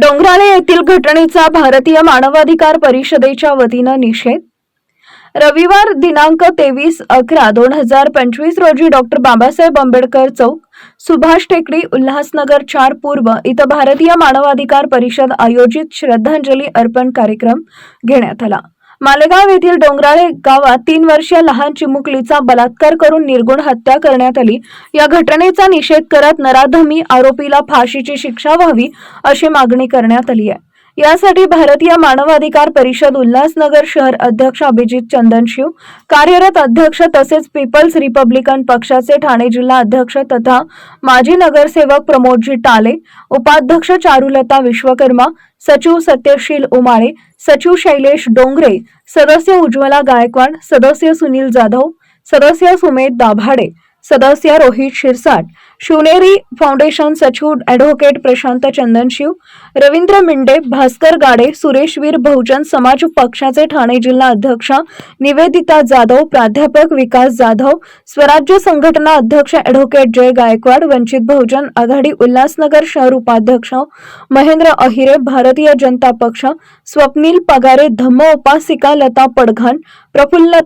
डोंगराळे येथील घटनेचा भारतीय मानवाधिकार परिषदेच्या वतीनं निषेध. रविवार दिनांक तेवीस अकरा दोन हजार पंचवीस रोजी डॉक्टर बाबासाहेब आंबेडकर चौक सुभाष टेकडी उल्हासनगर चार पूर्व इथं भारतीय मानवाधिकार परिषद आयोजित श्रद्धांजली अर्पण कार्यक्रम घेण्यात आला. मालेगाव येथील डोंगराळे गावात तीन वर्षीय लहान चिमुकलीचा बलात्कार करून निर्गुण हत्या करण्यात आली. या घटनेचा निषेध करत नराधमी आरोपीला फाशीची शिक्षा व्हावी अशी मागणी करण्यात आली आहे. यासाठी भारतीय मानवाधिकार परिषद उल्हासनगर शहर अध्यक्ष अभिजित चंदनशिव कार्यरत अध्यक्ष तसेच पीपल्स रिपब्लिकन पक्षाचे ठाणे जिल्हा अध्यक्ष तथा माजी नगरसेवक प्रमोदजी टाले उपाध्यक्ष चारुलता विश्वकर्मा सचिव सत्यशील उमाळे सचिव शैलेश डोंगरे सदस्य उज्ज्वला गायकवाड सदस्य सुनील जाधव सदस्य सुमेध दाभाडे सदस्य रोहित शिरसाट शिवनेरी फाउंडेशन सचिव ॲडव्होकेट प्रशांत चंदनशिव रवींद्र मिंडे भास्कर गाडे सुरेश वीर बहुजन समाज पक्षाचे ठाणे जिल्हा अध्यक्ष निवेदिता जाधव प्राध्यापक विकास जाधव स्वराज्य संघटना अध्यक्ष ॲडव्होकेट जय गायकवाड वंचित बहुजन आघाडी उल्हासनगर शहर उपाध्यक्ष महेंद्र अहिरे भारतीय जनता पक्ष स्वप्नील पगारे धम्म उपासिका लता पडघान प्रफुल्ल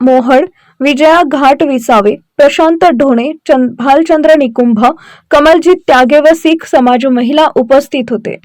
मोहड विजया घाट विसावे प्रशांत ढोणे चंद भालचंद्र निकुंभ कमलजीत त्यागे व सीख समाज महिला उपस्थित होते.